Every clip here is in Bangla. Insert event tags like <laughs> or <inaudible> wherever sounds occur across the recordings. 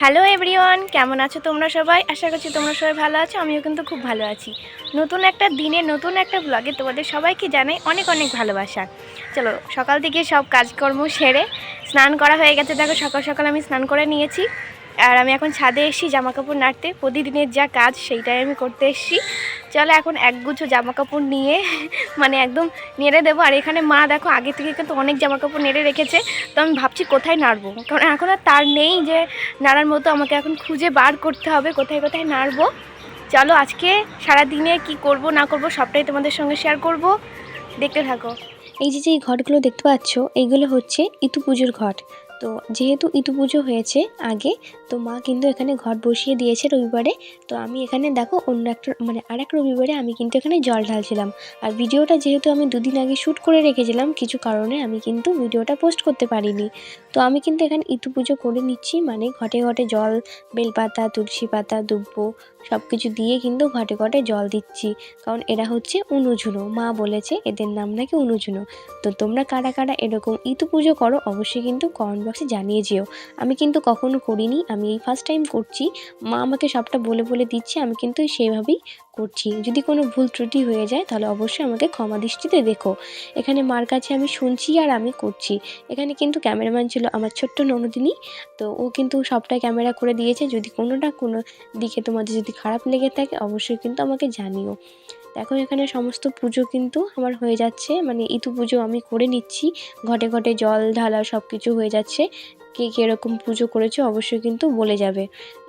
হ্যালো এভরিওয়ান কেমন আছো তোমরা সবাই? আশা করছি তোমরা সবাই ভালো আছো। আমিও কিন্তু খুব ভালো আছি। নতুন একটা দিনে, নতুন একটা ব্লগে তোমাদের সবাইকে জানাই অনেক অনেক ভালোবাসা। চলো, সকাল থেকে সব কাজকর্ম সেরে স্নান করা হয়ে গেছে। দেখো, সকাল সকাল আমি স্নান করে নিয়েছি। আর আমি এখন ছাদে এসেছি জামা কাপড় নাড়তে। প্রতিদিনের যা কাজ, সেইটাই আমি করতে এসেছি। চলো এখন একগুচ্ছ জামা কাপড় নিয়ে মানে একদম নেড়ে দেবো। আর এখানে মা দেখো, আগে থেকে কিন্তু অনেক জামা কাপড় নেড়ে রেখেছে। তো আমি ভাবছি কোথায় নাড়বো? কারণ এখন আর তার নেই যে নাড়ার মতো। আমাকে এখন খুঁজে বার করতে হবে, কোথায় কোথায় নাড়বো। চলো আজকে সারা দিনে কি করব, না করব, সবটাই তোমাদের সঙ্গে শেয়ার করব। দেখতে থাকো। এই যে যে ঘটগুলো দেখতে পাচ্ছ, এইগুলো হচ্ছে ইতু পুজোর ঘট তো যেহেতু ইতু পুজো হয়েছে আগে, তো মা কিন্তু এখানে ঘট বসিয়ে দিয়েছে রবিবারে। তো আমি এখানে দেখো অন্য একটা মানে আর এক রবিবারে আমি কিন্তু এখানে জল ঢালছিলাম। আর ভিডিওটা যেহেতু আমি দুদিন আগে শ্যুট করে রেখেছিলাম, কিছু কারণে আমি কিন্তু ভিডিওটা পোস্ট করতে পারিনি। তো আমি কিন্তু এখানে ইতু পুজো করে নিচ্ছি মানে ঘটে ঘটে জল, বেলপাতা, তুলসী পাতা, দুব্ব সব কিছু দিয়ে কিন্তু ঘটে ঘটে জল দিচ্ছি। কারণ এরা হচ্ছে অনুঝুনো মা বলেছে এদের নাম নাকি অনুঝুনো তো তোমরা কারা কারা এরকম ইতু পুজো করো অবশ্যই কিন্তু কমেন্ট বক্সে জানিয়ে যেও। আমি কিন্তু কখনো করিনি, আমি এই ফার্স্ট টাইম করছি। মা আমাকে সবটা বলে বলে দিচ্ছে, আমি কিন্তু সেইভাবেই করছি। যদি কোনো ভুল ত্রুটি হয়ে যায় তাহলে অবশ্যই আমাকে ক্ষমা দৃষ্টিতে দেখো। এখানে মার কাছে আমি শুনছি আর আমি করছি। এখানে কিন্তু ক্যামেরাম্যান ছিল আমার ছোট্ট ননদিনী। তো ও কিন্তু সবটা ক্যামেরা করে দিয়েছে। যদি কোনোটা কোনো দিকে তোমাদের যদি খারাপ লেগে থাকে, অবশ্যই কিন্তু আমাকে জানিও। দেখো, এখানে সমস্ত পুজো কিন্তু আমার হয়ে যাচ্ছে। মানে ইতু পুজো আমি করে নিচ্ছি। ঘটে ঘটে জল ঢালা সব কিছু হয়ে যাচ্ছে। কে কীরকম পুজো করেছ অবশ্যই কিন্তু বলে যাবে।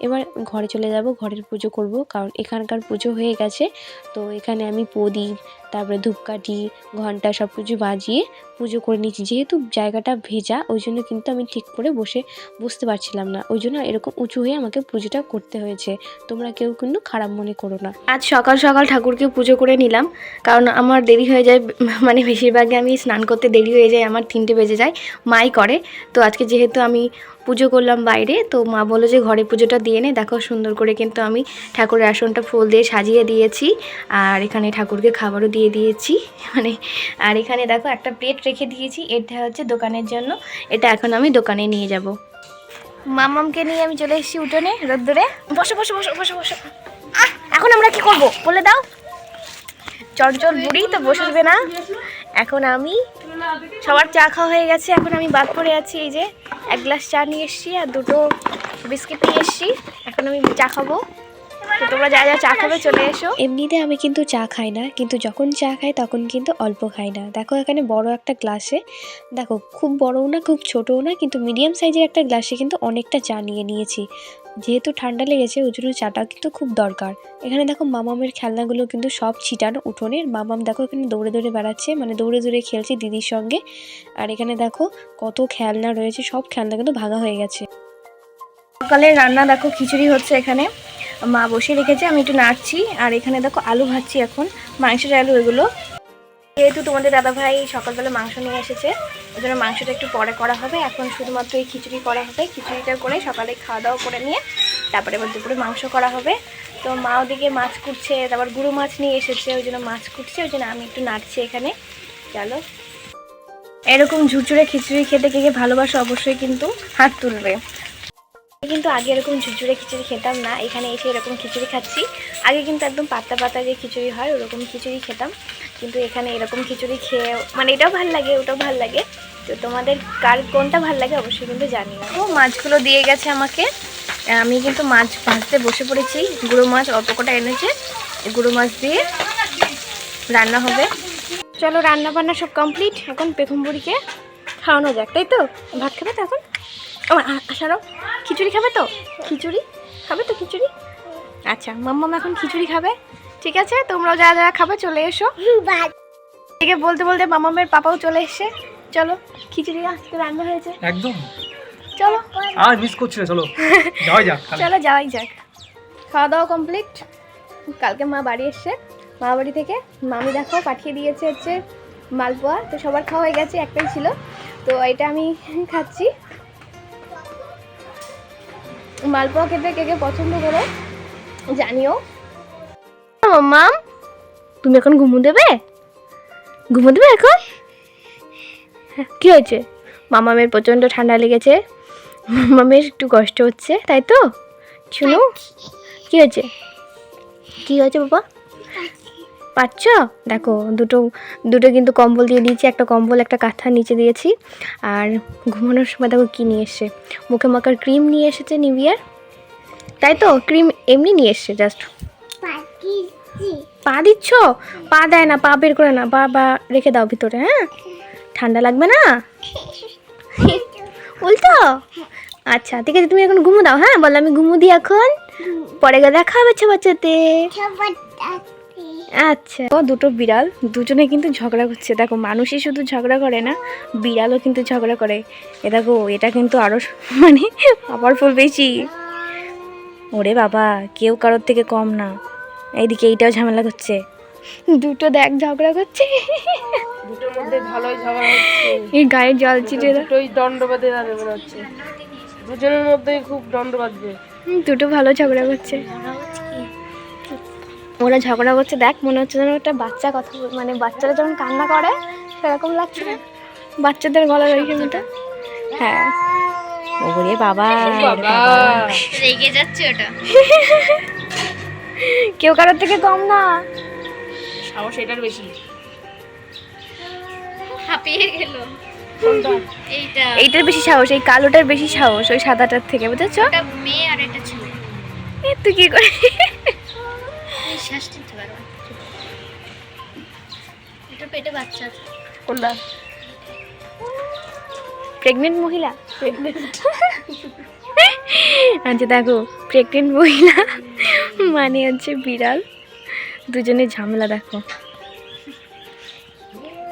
এবার ঘরে চলে যাব, ঘরের পুজো করব, কারণ এখানকার পুজো হয়ে গেছে। তো এখানে আমি প্রদীপ, তারপরে ধূপকাঠি, ঘণ্টা সব কিছু বাজিয়ে পুজো করে নিচ্ছি যেহেতু জায়গাটা ভেজা, ওই জন্য কিন্তু আমি ঠিক করে বসে বুঝতে পারছিলাম না। ওই জন্য এরকম উঁচু হয়ে আমাকে পুজোটা করতে হয়েছে। তোমরা কেউ কিন্তু খারাপ মনে করো না। আজ সকাল সকাল ঠাকুরকে পুজো করে নিলাম, কারণ আমার দেরি হয়ে যায় মানে বেশিরভাগই আমি স্নান করতে দেরি হয়ে যায়, আমার তিনটে বেজে যায়, মাই করে। তো আজকে যেহেতু আমি পুজো করলাম বাইরে, তো মা বলল যে ঘরে পুজোটা দিয়ে নে। দেখো সুন্দর করে কিন্তু আমি ঠাকুরের আসনটা ফুল দিয়ে সাজিয়ে দিয়েছি। আর এখানে ঠাকুরকে খাবারও দিয়ে দিয়েছি। মানে আর এখানে দেখো একটা প্লেট রেখে দিয়েছি। এটা হচ্ছে দোকানের জন্য। এটা এখন আমি দোকানে নিয়ে যাব। মামামকে নিয়ে আমি চলে এসেছি উঠোনে, রোদ্দুরে। বসো বসো বসো বসো বসো। এখন আমরা কি করব? বলে দাও। চঞ্চল বুড়ি তো বসবে না। এখন আমি সবার চা খাওয়া হয়ে গেছে। এখন আমি বাদ পড়ে আছি এই যে। এক গ্লাস চা নিয়ে এসছি আর দুটো বিস্কিট নিয়ে এসছি। এখন আমি চা খাব। তো তোমরা যা যা চা খাবে চলে এসো। এমনিতে আমি কিন্তু চা খাই না কিন্তু যখন চা খাই তখন কিন্তু অল্প খাই না। দেখো এখানে বড় একটা গ্লাসে দেখো খুব বড়ও না খুব ছোটও না কিন্তু মিডিয়াম সাইজের একটা গ্লাসে কিন্তু অনেকটা চা নিয়ে নিয়েছি। যেহেতু ঠান্ডা লেগেছে ওই জন্য চাটা কিন্তু খুব দরকার। এখানে দেখো মামামের খেলনাগুলো কিন্তু সব ছিটানো উঠোনে মামাম দেখো এখানে দৌড়ে দৌড়ে বেড়াচ্ছে মানে দৌড়ে দৌড়ে খেলছে দিদির সঙ্গে। আর এখানে দেখো কত খেলনা রয়েছে সব খেলনা কিন্তু ভাঙা হয়ে গেছে। সকালে রান্না দেখো খিচুড়ি হচ্ছে এখানে। মা বসে রেখেছে, আমি একটু নাড়ছি। আর এখানে দেখো আলু ভাজছি এখন। মাংসের আলু এগুলো। যেহেতু তোমাদের দাদাভাই সকালবেলা মাংস নিয়ে এসেছে ওই জন্য মাংসটা একটু পরে করা হবে। এখন শুধুমাত্র এই খিচুড়ি করা হবে। খিচুড়িটা করে সকালে খাওয়া দাওয়া করে নিয়ে তারপরে এবার দুপুরে মাংস করা হবে। তো মা ওদিকে মাছ কুটছে, তারপর গুঁড়ো মাছ নিয়ে এসেছে, ওই জন্য মাছ কুটছে, ওই জন্য আমি একটু নাড়ছি এখানে। চলো। এরকম ঝুরঝুরে খিচুড়ি খেতে কে ভালোবাসো অবশ্যই কিন্তু হাত তুলবে। কিন্তু আগে এরকম ঝুরঝুরে খিচুড়ি খেতাম না। এখানে এসে এরকম খিচুড়ি খাচ্ছি। আগে কিন্তু একদম পাতা পাতা যে খিচুড়ি হয়, ওরকম খিচুড়ি খেতাম। কিন্তু এখানে এরকম খিচুড়ি খেয়ে মানে এটাও ভালো লাগে, ওটাও ভালো লাগে। তো তোমাদের কার কোনটা ভালো লাগে অবশ্যই কিন্তু জানি না। ও মাছগুলো দিয়ে গেছে আমাকে। আমি কিন্তু মাছ ভাজতে বসে পড়েছি। গুঁড়ো মাছ অল্প কটা এনেছে। গুঁড়ো মাছ দিয়ে রান্না হবে। চলো রান্না বান্না সব কমপ্লিট। এখন পেখম বুড়িকে খাওয়ানো যাক, তাই তো? ভাত খাবে তো এখন? ও আ- খিচুড়ি খাবে তো? খিচুড়ি? খাবে তো খিচুড়ি? আচ্ছা মাম্মাম এখন খিচুড়ি খাবে। ঠিক আছে তোমরাও যারা যারা খাবে চলে এসো। <laughs> এদিকে বলতে বলতে মামামের পাপাও চলে এসছে। চলো খিচুড়ি আজকে রান্না হয়েছে। একদম। চলো। আর মিস করছি না চলো। যাওয়া যাক চলো যাওয়াই যাক। খাওয়া দাওয়া কমপ্লিট কালকে মা বাড়ি এসছে। মা বাড়ি থেকে মামি দেখো পাঠিয়ে দিয়েছে হচ্ছে মালপোয়া। তো সবার খাওয়া হয়ে গেছে একটাই ছিল। তো এটা আমি <laughs> খাচ্ছি। মালপোয়া খেতে কে কে পছন্দ করে জানিও। মাম তুমি এখন ঘুমো দেবে? ঘুমো দেবে এখন? হ্যাঁ, কি হয়েছে? মামামের প্রচণ্ড ঠান্ডা লেগেছে। মামামের একটু কষ্ট হচ্ছে তাই তো? শুনো কি হয়েছে? কি হয়েছে বাবা? পাচ্ছ? দেখো দুটো দুটো কিন্তু কম্বল দিয়ে দিয়েছি একটা কম্বল একটা কাঁথা নিচে দিয়েছি। আর ঘুমানোর সময় দেখো কী নিয়ে এসছে। মুখে মাখার ক্রিম নিয়ে এসেছে নিভিয়ার। তাই তো? ক্রিম এমনি নিয়ে এসছে জাস্ট পা দিচ্ছ? পা দেয় না পা বের করে না। পা বা রেখে দাও ভিতরে হ্যাঁ? ঠান্ডা লাগবে না? <laughs> উল্টো? আচ্ছা ঠিক আছে তুমি এখন ঘুমো দাও হ্যাঁ? বললাম আমি ঘুমো দিই এখন। পরে গিয়ে দেখা হবে বাচ্চাতে আচ্ছা। ও দুটো বিড়াল দুজনে কিন্তু ঝগড়া করছে। দেখো মানুষই শুধু ঝগড়া করে না বিড়ালও কিন্তু ঝগড়া করে। এ দেখো এটা কিন্তু আরও <laughs> মানে পাওয়ারফুল বেশি। ওরে বাবা কেউ কারোর থেকে কম না। এইদিকে এইটাও ঝামেলা করছে। দুটো দেখ ঝগড়া করছে। দুটোর মধ্যে ভালোই ঝগড়া হচ্ছে। এই গায়ে জল ছিটে দাও। দুটোই দণ্ড বাঁধে যাবে মনে দুজনের মধ্যেই খুব দণ্ড বাঁধবে দুটো ভালো ঝগড়া করছে। ওরা ঝগড়া করছে দেখ মনে হচ্ছে যেন একটা বাচ্চা কথা মানে বাচ্চারা যখন কান্না করে সেরকম লাগছে না? বাচ্চাদের গলার ওইখানটা হ্যাঁ। ওরে বাবা বাবা। রেগে যাচ্ছে ওটা। কেউ কারোর থেকে কম না। সাহস এটার বেশি। হাঁপিয়ে গেল। এইটা। এইটার বেশি সাহস এই কালোটার বেশি সাহস ওই সাদাটার থেকে বুঝেছ? মেয়ে আর একটা ছেলে। তুই কি করে নিঃশ্বাস নিতে পারবে এটা পেটে বাচ্চা আছে। কোনটা? প্রেগনেন্ট মহিলা? প্রেগনেন্ট <laughs> আচ্ছা দেখো প্রেগনেন্ট মহিলা মানে হচ্ছে বিড়াল। দুজনে ঝামেলা দেখো।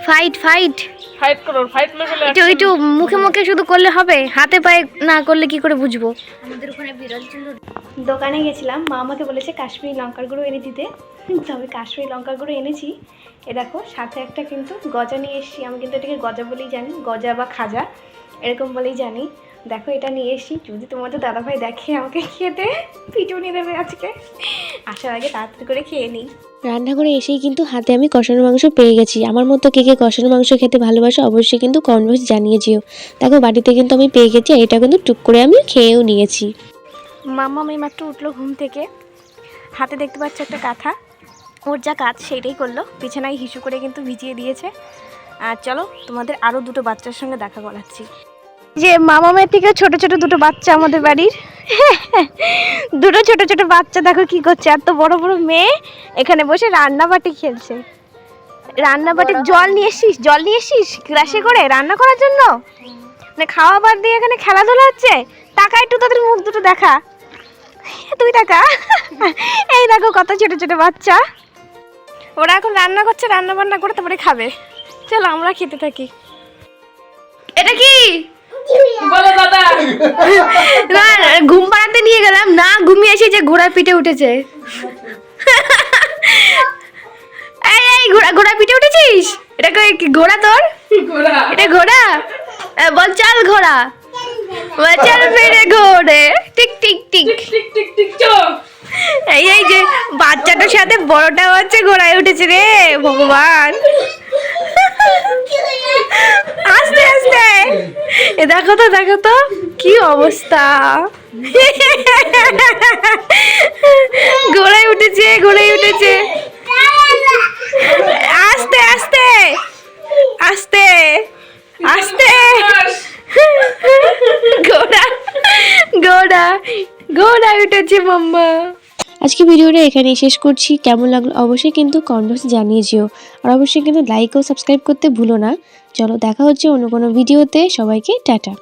ফাইট ফাইট ফাইট করো ফাইট না করলে একটু একটু মুখে মুখে শুধু করলে হবে? হাতে পায়ে না করলে কি করে বুঝব? আমাদের ওখানে বিড়াল ছিল। দোকানে গেছিলাম, মা আমাকে বলেছে কাশ্মীরি লঙ্কার গুঁড়ো এনে দিতে। তবে কাশ্মীরি লঙ্কার গুঁড়ো এনেছি। এ দেখো, সাথে একটা কিন্তু গজা নিয়ে এসেছি। আমি কিন্তু এটাকে গজা বলেই জানি, গজা বা খাজা, এরকম বলেই জানি। দেখো, এটা নিয়ে এসেছি। যদি তোমাদের দাদাভাই দেখে আমাকে খেতে পিটুনি দেবে আজকে। আসার আগে তাড়াতাড়ি করে খেয়ে নিই। রান্নাঘরে এসেই কিন্তু হাতে আমি কষানো মাংস পেয়ে গেছি। আমার মতো কে কে কষানো মাংস খেতে ভালোবাসো, অবশ্যই কিন্তু কনভার্স জানিয়ে যেও। দেখো, বাড়িতে কিন্তু আমি পেয়ে গেছি এটা কিন্তু টুক করে আমি খেয়েও নিয়েছি। মাম্মা আমি মাত্র উঠল ঘুম থেকে। হাতে দেখতে পাচ্ছ একটা কাঁথা। ওর যা কাজ সেইটাই করল। বিছানায় হিসু করে কিন্তু ভিজিয়ে দিয়েছে। আর চলো তোমাদের আরও দুটো বাচ্চার সঙ্গে দেখা করাচ্ছি। যে মামামের থেকে ছোট ছোট দুটো বাচ্চা আমাদের বাড়ির। <laughs> দুটো ছোট ছোট বাচ্চা দেখো কি করছে। এত বড় বড় মেয়ে এখানে বসে রান্না বাটি খেলছে। রান্না বাটির জল নিয়ে এসছিস? জল নিয়ে এসছিস গ্লাসে করে রান্না করার জন্য? মানে খাওয়া বাদ দিয়ে এখানে খেলাধুলা হচ্ছে? টাকা একটু তাদের মুখ দুটো দেখা। তুই টাকা? এই দেখো কত ছোট ছোট বাচ্চা। ওরা এখন রান্না করছে রান্না বান্না করে তারপরে খাবে। চলো আমরা খেতে থাকি। এটা কি? বলো দাদা। না ঘুম পাড়াতে নিয়ে গেলাম। না ঘুমিয়ে এসে যে ঘোড়া পিঠে উঠেছে। এই এই ঘোড়া ঘোড়া পিঠে উঠেছিস? এটা কি- ঘোড়া তোর? এটা ঘোড়া? বল চল ঘোড়া। বল চল ফিরে ঘোড়ে। Tick tick tick tick tick tick চোখ এই এই যে বাচ্চাটার সাথে বড়টা হচ্ছে ঘোড়ায় উঠেছে রে ভগবান। আস্তে আস্তে। এ দেখো তো দেখো তো কি অবস্থা। ঘোড়ায় উঠেছে ঘোড়ায় উঠেছে। আস্তে আস্তে। আস্তে আস্তে। ঘোড়া ঘোড়া। ঘোড়া হচ্ছে মাম্মা। আজকে ভিডিওটা এখানেই শেষ করছি। কেমন লাগল অবশ্যই কিন্তু কমেন্টস জানিয়ে যেও। আর অবশ্যই কিন্তু লাইক ও সাবস্ক্রাইব করতে ভুলো না। চলো দেখা হচ্ছে অন্য কোনো ভিডিওতে সবাইকে টাটা।